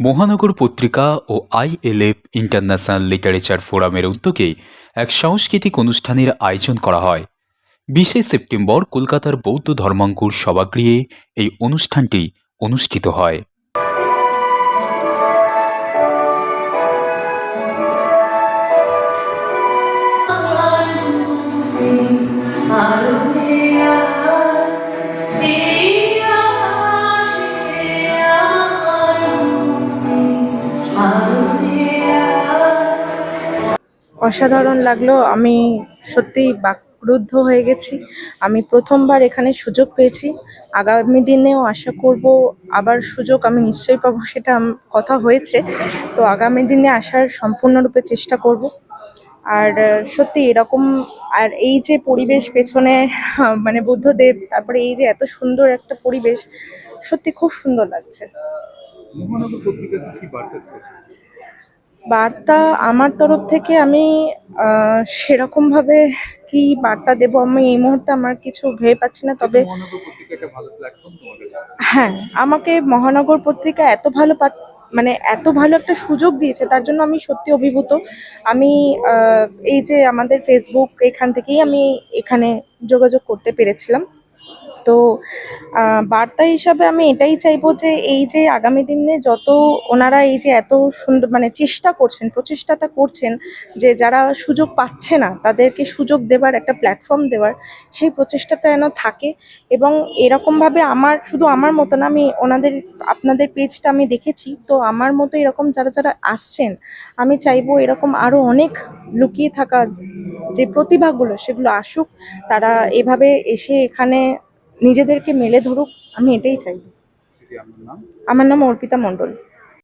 মহানগর পত্রিকা ও আইএলএফ international literature ফোরামের উদ্যোগে এক সাংস্কৃতিক অনুষ্ঠানের আয়োজন করা হয়। বিশে সেপ্টেম্বর কলকাতার বৌদ্ধ ধর্মাঙ্কুর সভাগৃহে এই অনুষ্ঠানটি অনুষ্ঠিত হয়। অসাধারণ লাগল। আমি সত্যি বাকরুদ্ধ হয়ে গেছি। আমি প্রথমবার এখানে সুযোগ পেয়েছি। আগামী দিনেও আশা করব আবার সুযোগ আমি নিশ্চয়ই পাবো, সেটা কথা হয়েছে। তো আগামী দিনে আসার সম্পূর্ণরূপে চেষ্টা করব। আর সত্যি এরকম, আর এই যে পরিবেশ পেছনে মানে বুদ্ধদেব, তারপরে এই যে এত সুন্দর একটা পরিবেশ, সত্যি খুব সুন্দর লাগছে। বার্তা আমার তরফ থেকে আমি সেরকমভাবে কি বার্তা দেব? আমি এই মুহূর্তে আমার কিছু ভেবে পাচ্ছি না, তবে হ্যাঁ আমাকে মহানগর পত্রিকা এত ভালো মানে এত ভালো একটা সুযোগ দিয়েছে, তার জন্য আমি সত্যি অভিভূত। আমি এই যে আমাদের ফেসবুক এখান থেকেই আমি এখানে যোগাযোগ করতে পেরেছিলাম। তো বার্তা হিসাবে আমি এটাই চাইব যে এই যে আগামী দিনে যত ওনারা এই যে এত সুন্দর মানে চেষ্টা করছেন, প্রচেষ্টাটা করছেন যে যারা সুযোগ পাচ্ছে না, তাদেরকে সুযোগ দেওয়ার একটা প্ল্যাটফর্ম দেওয়ার, সেই প্রচেষ্টাটা যেন থাকে। এবং এরকমভাবে আমার, শুধু আমার মতো না, আমি ওনাদের, আপনাদের পেজটা আমি দেখেছি, তো আমার মতো এরকম যারা যারা আসছেন, আমি চাইব এরকম আরও অনেক লুকিয়ে থাকা যে প্রতিভাগুলো, সেগুলো আসুক, তারা এভাবে এসে এখানে নিজেদেরকে মেলে ধরুক আমি এটাই চাইব। আমার নাম অর্পিতা মণ্ডল।